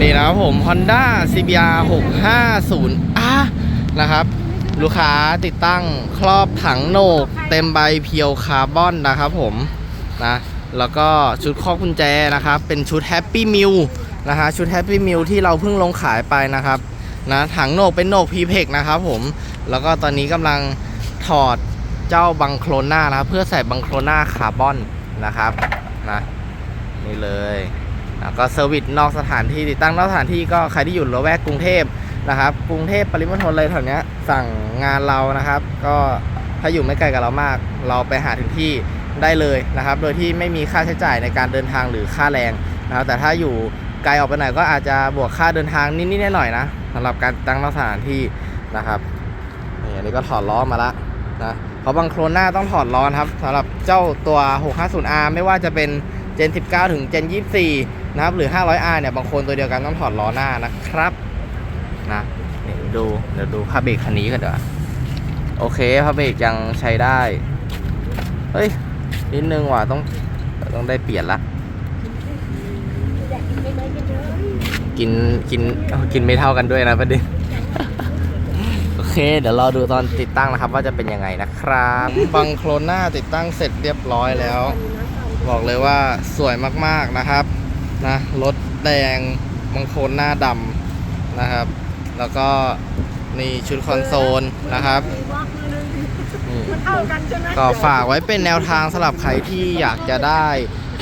นี่นะครับผม Honda CBR 650 R นะครับ ลูกค้าติดตั้งครอบถังโหนก เต็มใบเพียวคาร์บอนนะครับผมนะแล้วก็ชุดครอกุญแจนะครับ เป็นชุด Happy Meal นะฮะชุด Happy Meal ที่เราเพิ่งลงขายไปนะครับนะถังโหนกเป็นโหนก p p e x นะครับผมแล้วก็ตอนนี้กำลังถอดเจ้าบังโครน่านะครับ เพื่อใส่บังโครน่าคาร์บอนนะครับนะนี่เลย แล้วก็เซอร์วิสนอกสถานที่ติดตั้งนอกสถานที่ก็ใครที่อยู่ละแวกกรุงเทพนะครับ กรุงเทพปริมณฑลอะไรแถวนี้สั่งงานเรานะครับ ก็ถ้าอยู่ไม่ไกลกับเรามาก เราไปหาถึงที่ได้เลยนะครับ โดยที่ไม่มีค่าใช้จ่ายในการเดินทางหรือค่าแรงนะครับแต่ถ้าอยู่ไกลออกไปหน่อยก็อาจจะบวกค่าเดินทางนิดๆหน่อยๆนะสำหรับการตั้งนอกสถานที่นะครับนี่อันนี้ก็ถอดล้อมาละนะเพราะบางโครน่าต้องถอดล้อครับสำหรับเจ้าตัว 650R ไม่ว่าจะเป็น Gen 19 ถึง Gen 24 นะครับ หรือ 500R เนี่ย บางโคนตัวเดียวกันต้องถอดล้อหน้านะครับ นะนี่ดู เดี๋ยวดูผ้าเบรกคันนี้กันเดี๋ยวาโอเคผ้าเบรกยังใช้ได้ เฮ้ย นิดนึงว่ะต้องต้องได้เปลี่ยนละ กินกินกินไม่เท่ากันด้วยนะประเด็นโอเค เดี๋ยวรอดูตอนติดตั้งนะครับ ว่าจะเป็นยังไงนะครับ บังโครน่าติดตั้งเสร็จเรียบร้อยแล้ว บอกเลยว่าสวยมากๆนะครับนะรถแดงบังโครน่าดำนะครับ แล้วก็นี่ชุดคอนโซลนะครับนี่เท่ากันใช่ไหมก็ฝากไว้เป็นแนวทางสำหรับใครที่อยากจะได้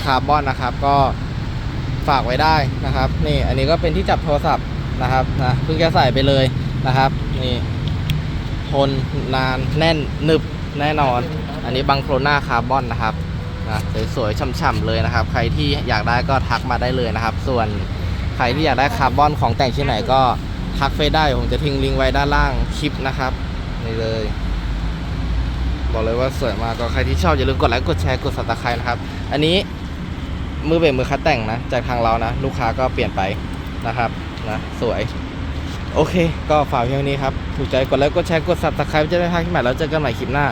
คาร์บอนนะครับ ก็ฝากไว้ได้นะครับ นี่อันนี้ก็เป็นที่จับโทรศัพท์นะครับนะเพิ่งจะใส่ไปเลยนะครับ นี่ทนนานแน่นหนึบแน่นอน อันนี้บังโครน่าคาร์บอนนะครับ นะสวยๆช่ำๆเลยนะครับ ใครที่อยากได้ก็ทักมาได้เลยนะครับ ส่วนใครที่อยากได้คาร์บอนของแต่งชิ้นไหนก็ทักเฟซได้ผมจะทิ้งลิงก์ไว้ด้านล่างคลิปนะครับนี่เลย บอกเลยว่าสวยมากก็ใครที่ชอบอย่าลืมกดไลค์กดแชร์กด subscribe นะครับ อันนี้มือเบรกมือคัดแต่งนะ จากทางเรานะ ลูกค้าก็เปลี่ยนไปนะครับนะสวย โอเค ก็ฝากเพียงนี้ครับ ถูกใจกดไลค์กดแชร์กด subscribe จะได้ไม่พลาดคลิปใหม่แล้วเจอกันใหม่คลิปหน้า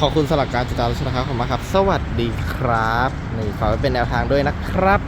ขอบคุณสำหรับการติดตามชมนะครับขอบคุณมากครับ สวัสดีครับนี่ขอไว้เป็นแนวทางด้วยนะครับ